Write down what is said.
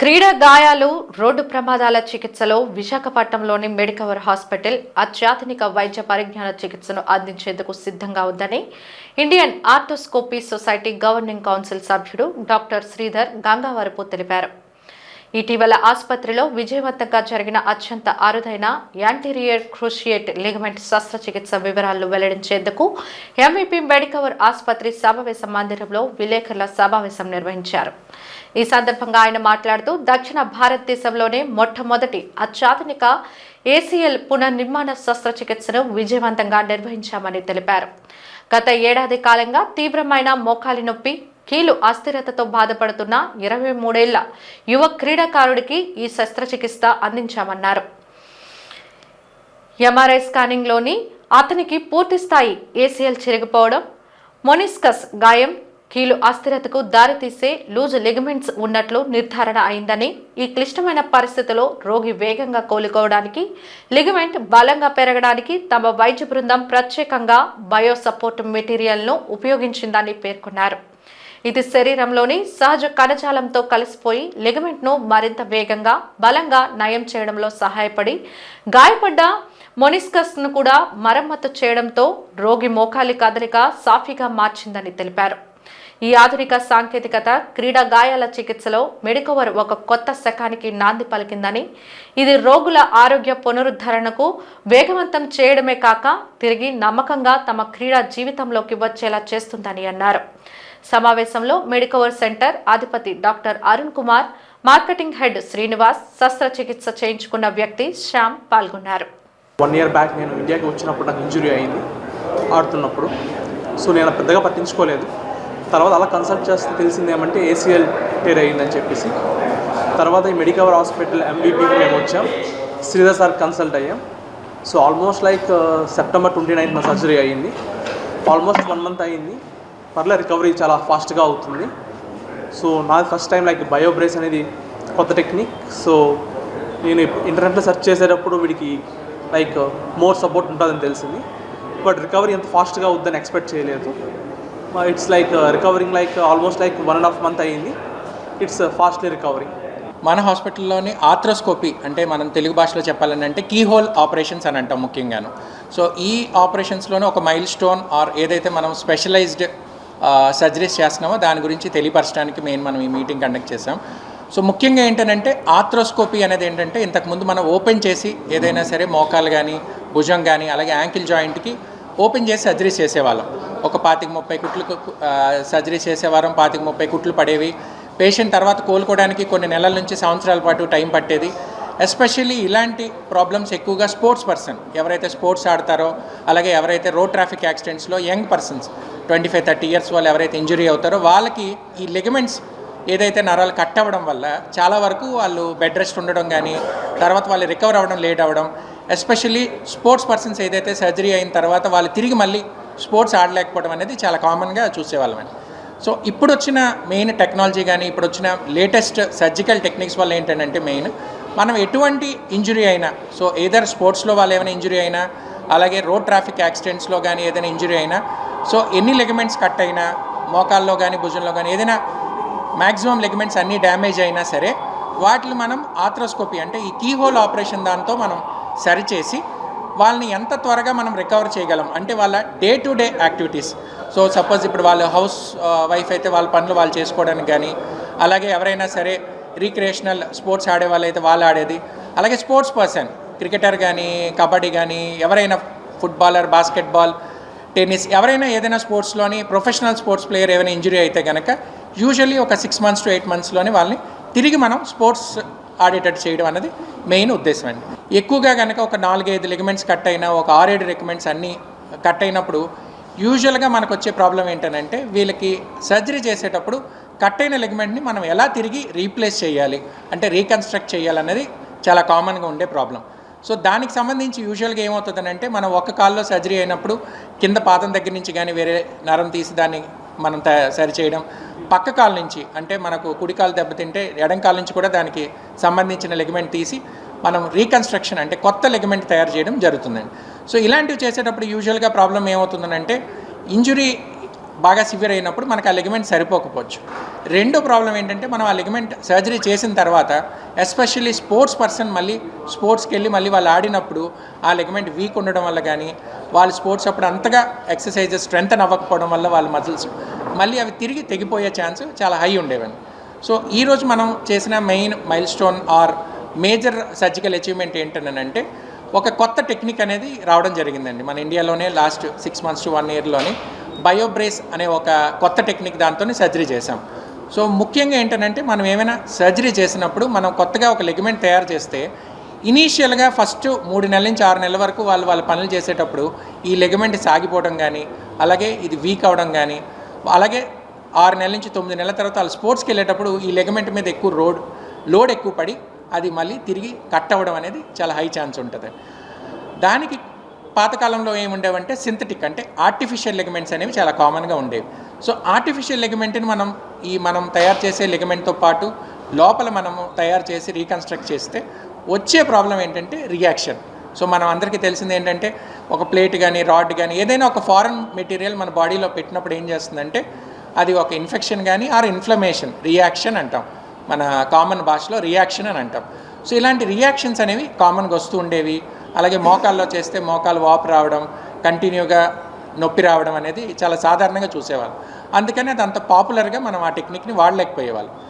క్రీడా గాయాలు రోడ్డు ప్రమాదాల చికిత్సలో విశాఖపట్నంలోని మెడికవర్ హాస్పిటల్ అత్యాధునిక వైద్య పరిజ్ఞాన చికిత్సను అందించేందుకు సిద్ధంగా ఉందని Indian arthroscopy society governing council సభ్యుడు డాక్టర్ శ్రీధర్ గంగావరపు తెలిపారు. ఇటీవల ఆసుపత్రిలో విజయవంతంగా జరిగిన అత్యంత అరుదైన యాంటీరియర్ క్రూషియేట్ లిగమెంట్ శస్త్రచికిత్స వివరాలను వెల్లడించేందుకు ఎంఈపీ మెడికవర్ ఆసుపత్రి సమావేశ మందిరంలో విలేకరుల సమావేశం నిర్వహించారు. ఈ సందర్భంగా ఆయన మాట్లాడుతూ దక్షిణ భారతదేశంలోనే మొట్టమొదటి అత్యాధునిక ఏసీఎల్ పునర్నిర్మాణ శస్త్రచికిత్సను విజయవంతంగా నిర్వహించామని తెలిపారు. గత ఏడాది కాలంగా తీవ్రమైన మోకాలి నొప్పి కీలు అస్థిరతతో బాధపడుతున్న ఇరవై మూడేళ్ళ యువ క్రీడాకారుడికి ఈ శస్త్రచికిత్స అందించామన్నారు. ఎంఆర్ఐ స్కానింగ్లోని అతనికి పూర్తిస్థాయి ఏసీఎల్ చిరిగిపోవడం మొనిస్కస్ గాయం కీలు అస్థిరతకు దారితీసే లూజ్ లిగమెంట్స్ ఉన్నట్లు నిర్ధారణ అయిందని ఈ క్లిష్టమైన పరిస్థితిలో రోగి వేగంగా కోలుకోవడానికి లిగమెంట్ బలంగా పెరగడానికి తమ వైద్య బృందం ప్రత్యేకంగా బయో సపోర్ట్ మెటీరియల్ను ఉపయోగించిందని పేర్కొన్నారు. ఇది శరీరంలోని సహజ కణజాలంతో కలిసిపోయి లిగమెంట్ను మరింత వేగంగా బలంగా నయం చేయడంలో సహాయపడి గాయపడ్డ మొనిస్కస్ను కూడా మరమ్మతు చేయడంతో రోగి మోకాలి కదలిక సాఫీగా మార్చిందని తెలిపారు. ఈ ఆధునిక సాంకేతికత క్రీడా గాయాల చికిత్సలో మెడికవర్ ఒక కొత్త శకానికి నాంది పలికిందని ఇది రోగుల ఆరోగ్య పునరుద్ధరణకు వేగవంతం చేయడమే కాక తిరిగి నమ్మకంగా తమ క్రీడా జీవితంలోకి వచ్చేలా చేస్తుందని అన్నారు. సమావేశంలో మెడికవర్ సెంటర్ అధిపతి doctor Arun Kumar marketing head Srinivas శస్త్రచికిత్స చేయించుకున్న వ్యక్తి శ్యామ్ పాల్గొన్నారు. వన్ ఇయర్ బ్యాక్ నేను ఇండియాకి వచ్చినప్పుడు నాకు ఇంజురీ అయింది ఆడుతున్నప్పుడు. సో నేను పెద్దగా పట్టించుకోలేదు. తర్వాత అలా కన్సల్ట్ చేస్తే తెలిసింది ఏమంటే ఏసీఎల్ టేర్ అయ్యిందని చెప్పేసి. తర్వాత ఈ మెడికవర్ హాస్పిటల్ ఎంబీపీకి మేము వచ్చాం. శ్రీధర్ సార్ కన్సల్ట్ అయ్యాం. So almost like September twenty ninth నా సర్జరీ అయ్యింది. ఆల్మోస్ట్ వన్ మంత్ అయ్యింది. పర్లే రికవరీ చాలా ఫాస్ట్గా అవుతుంది. సో నాది ఫస్ట్ టైం లైక్ బయోబ్రేస్ అనేది కొత్త టెక్నిక్ సో నేను ఇంటర్నెట్లో సెర్చ్ చేసేటప్పుడు వీడికి లైక్ మోర్ సపోర్ట్ ఉంటుందని తెలిసింది. బట్ రికవరీ ఎంత ఫాస్ట్గా అవుద్దని ఎక్స్పెక్ట్ చేయలేదు. It's like recovering like almost like one and half month అయ్యింది. ఇట్స్ ఫాస్ట్లీ రికవరింగ్ మన హాస్పిటల్లోని ఆథ్రోస్కోపీ అంటే మనం తెలుగు భాషలో చెప్పాలని అంటే కీ హోల్ ఆపరేషన్స్ అని అంటాం ముఖ్యంగాను. సో ఈ ఆపరేషన్స్లోనే ఒక మైల్ స్టోన్ ఆర్ ఏదైతే మనం స్పెషలైజ్డ్ సర్జరీస్ చేస్తున్నామో దాని గురించి తెలియపరచడానికి మెయిన్ మనం ఈ మీటింగ్ కండక్ట్ చేసాం సో ముఖ్యంగా ఏంటంటే ఆథ్రోస్కోపీ అనేది ఏంటంటే ఇంతకుముందు మనం ఓపెన్ చేసి ఏదైనా సరే మోకాలు కానీ భుజం కానీ అలాగే యాంకిల్ జాయింట్కి ఓపెన్ చేసి సర్జరీస్ చేసేవాళ్ళం. ఒక పాతిక ముప్పై కుట్లు సర్జరీ చేసేవారం పాతిక ముప్పై కుట్లు పడేవి. పేషెంట్ తర్వాత కోలుకోవడానికి కొన్ని నెలల నుంచి సంవత్సరాల పాటు టైం పట్టేది. ఎస్పెషల్లీ ఇలాంటి ప్రాబ్లమ్స్ ఎక్కువగా స్పోర్ట్స్ పర్సన్ ఎవరైతే స్పోర్ట్స్ ఆడతారో అలాగే ఎవరైతే road traffic యాక్సిడెంట్స్లో young persons twenty five thirty years వాళ్ళు ఎవరైతే ఇంజురీ అవుతారో వాళ్ళకి ఈ లిగమెంట్స్ ఏదైతే నరాలు కట్ అవ్వడం వల్ల చాలా వరకు వాళ్ళు బెడ్ రెస్ట్ ఉండడం కానీ తర్వాత వాళ్ళు రికవర్ అవ్వడం లేట్ అవ్వడం ఎస్పెషల్లీ స్పోర్ట్స్ పర్సన్స్ ఏదైతే సర్జరీ అయిన తర్వాత వాళ్ళు తిరిగి మళ్ళీ స్పోర్ట్స్ ఆడలేకపోవడం అనేది చాలా కామన్గా చూసేవాళ్ళమండి. సో ఇప్పుడు వచ్చిన మెయిన్ టెక్నాలజీ కానీ ఇప్పుడు వచ్చిన లేటెస్ట్ సర్జికల్ టెక్నిక్స్ వల్ల ఏంటంటే మెయిన్ మనం ఎటువంటి ఇంజురీ అయినా సో ఏదర్ స్పోర్ట్స్లో వాళ్ళు ఏమైనా ఇంజురీ అయినా అలాగే రోడ్ ట్రాఫిక్ యాక్సిడెంట్స్లో కానీ ఏదైనా ఇంజురీ అయినా సో ఎన్ని లెగమెంట్స్ కట్ అయినా మోకాల్లో కానీ భుజంలో కానీ ఏదైనా మ్యాక్సిమం లెగమెంట్స్ అన్నీ డ్యామేజ్ అయినా సరే వాటిని మనం ఆథ్రోస్కోపీ అంటే ఈ కీ హోల్ ఆపరేషన్ దాంతో మనం సరిచేసి వాళ్ళని ఎంత త్వరగా మనం రికవర్ చేయగలం? అంటే వాళ్ళ day to day activities so suppose ఇప్పుడు వాళ్ళ హౌస్ వైఫ్ అయితే వాళ్ళ పనులు వాళ్ళు చేసుకోవడానికి కానీ అలాగే ఎవరైనా సరే రీక్రియేషనల్ స్పోర్ట్స్ ఆడే వాళ్ళైతే వాళ్ళు ఆడేది. అలాగే స్పోర్ట్స్ పర్సన్ క్రికెటర్ కానీ కబడ్డీ కానీ ఎవరైనా ఫుట్బాలర్ బాస్కెట్బాల్ టెన్నిస్ ఎవరైనా ఏదైనా స్పోర్ట్స్లోని ప్రొఫెషనల్ స్పోర్ట్స్ ప్లేయర్ ఏమైనా ఇంజురీ అయితే కనుక యూజువల్లీ ఒక సిక్స్ మంత్స్ టు ఎయిట్ మంత్స్లోని వాళ్ళని తిరిగి మనం స్పోర్ట్స్ ఆడేటట్టు చేయడం అనేది మెయిన్ ఉద్దేశం అండి. ఎక్కువగా కనుక ఒక నాలుగైదు లిగమెంట్స్ కట్ అయినా ఒక ఆరేడు లిగమెంట్స్ అన్నీ కట్ అయినప్పుడు యూజువల్గా మనకు వచ్చే ప్రాబ్లం ఏంటంటే వీళ్ళకి సర్జరీ చేసేటప్పుడు కట్ అయిన లిగమెంట్ని మనం ఎలా తిరిగి రీప్లేస్ చేయాలి అంటే రీకన్స్ట్రక్ట్ చేయాలన్నది చాలా కామన్గా ఉండే ప్రాబ్లం. సో దానికి సంబంధించి యూజువల్గా ఏమవుతుందంటే మనం ఒక కాల్లో సర్జరీ అయినప్పుడు కింద పాదం దగ్గర నుంచి కానీ వేరే నరం తీసి దాన్ని మనం త సరి చేయడం పక్క కాలు నుంచి అంటే మనకు కుడి కాలు దెబ్బతింటే ఎడం కాలు నుంచి కూడా దానికి సంబంధించిన లిగమెంట్ తీసి మనం రీకన్స్ట్రక్షన్ అంటే కొత్త లెగమెంట్ తయారు చేయడం జరుగుతుందండి. సో ఇలాంటివి చేసేటప్పుడు యూజువల్గా ప్రాబ్లం ఏమవుతుందంటే ఇంజురీ బాగా సివియర్ అయినప్పుడు మనకు ఆ లెగమెంట్ సరిపోకపోవచ్చు. రెండో ప్రాబ్లం ఏంటంటే మనం ఆ లెగమెంట్ సర్జరీ చేసిన తర్వాత ఎస్పెషల్లీ స్పోర్ట్స్ పర్సన్ మళ్ళీ స్పోర్ట్స్కి వెళ్ళి మళ్ళీ వాళ్ళు ఆడినప్పుడు ఆ లెగమెంట్ వీక్ ఉండడం వల్ల కానీ వాళ్ళు స్పోర్ట్స్ అప్పుడు అంతగా ఎక్సర్సైజెస్ స్ట్రెంత్ అవ్వకపోవడం వల్ల వాళ్ళ మజిల్స్ మళ్ళీ అవి తిరిగి తెగిపోయే ఛాన్స్ చాలా హై ఉండేవండి. సో ఈరోజు మనం చేసిన main milestone or major surgical achievement ఏంటనంటే ఒక కొత్త టెక్నిక్ అనేది రావడం జరిగిందండి. మన ఇండియాలోనే last six months to one ఇయర్లోని BioBrace అనే ఒక కొత్త టెక్నిక్ దాంతో సర్జరీ చేసాం సో ముఖ్యంగా ఏంటంటే మనం ఏమైనా సర్జరీ చేసినప్పుడు మనం కొత్తగా ఒక లెగ్మెంట్ తయారు చేస్తే ఇనీషియల్గా ఫస్ట్ మూడు నెలల నుంచి ఆరు నెలల వరకు వాళ్ళు వాళ్ళ పనులు చేసేటప్పుడు ఈ లెగమెంట్ సాగిపోవడం కానీ అలాగే ఇది వీక్ అవడం కానీ అలాగే ఆరు నెలల నుంచి తొమ్మిది నెలల తర్వాత వాళ్ళు స్పోర్ట్స్కి వెళ్ళేటప్పుడు ఈ లెగమెంట్ మీద ఎక్కువ రోడ్ లోడ్ ఎక్కువ పడి అది మళ్ళీ తిరిగి కట్ అవ్వడం అనేది చాలా హై ఛాన్స్ ఉంటుంది. దానికి పాతకాలంలో ఏముండేవంటే సింథటిక్ అంటే ఆర్టిఫిషియల్ లెగమెంట్స్ అనేవి చాలా కామన్గా ఉండేవి. సో ఆర్టిఫిషియల్ లెగమెంట్ని మనం ఈ మనం తయారు చేసే లెగమెంట్తో పాటు లోపల మనము తయారు చేసి రీకన్స్ట్రక్ట్ చేస్తే వచ్చే ప్రాబ్లం ఏంటంటే రియాక్షన్ సో మనం అందరికీ తెలిసింది ఏంటంటే ఒక ప్లేట్ కానీ రాడ్ కానీ ఏదైనా ఒక ఫారెన్ మెటీరియల్ మన బాడీలో పెట్టినప్పుడు ఏం చేస్తుందంటే అది ఒక ఇన్ఫెక్షన్ కానీ ఆర్ ఇన్ఫ్లమేషన్ రియాక్షన్ అంటాం. మన కామన్ భాషలో రియాక్షన్ అని అంటాం. సో ఇలాంటి రియాక్షన్స్ అనేవి కామన్గా వస్తూ ఉండేవి. అలాగే మోకాల్లో చేస్తే మోకాలు వాపు రావడం కంటిన్యూగా నొప్పి రావడం అనేది చాలా సాధారణంగా చూసేవాళ్ళు. అందుకని అది అంత పాపులర్గా మనం ఆ టెక్నిక్ని వాడలేకపోయేవాళ్ళం.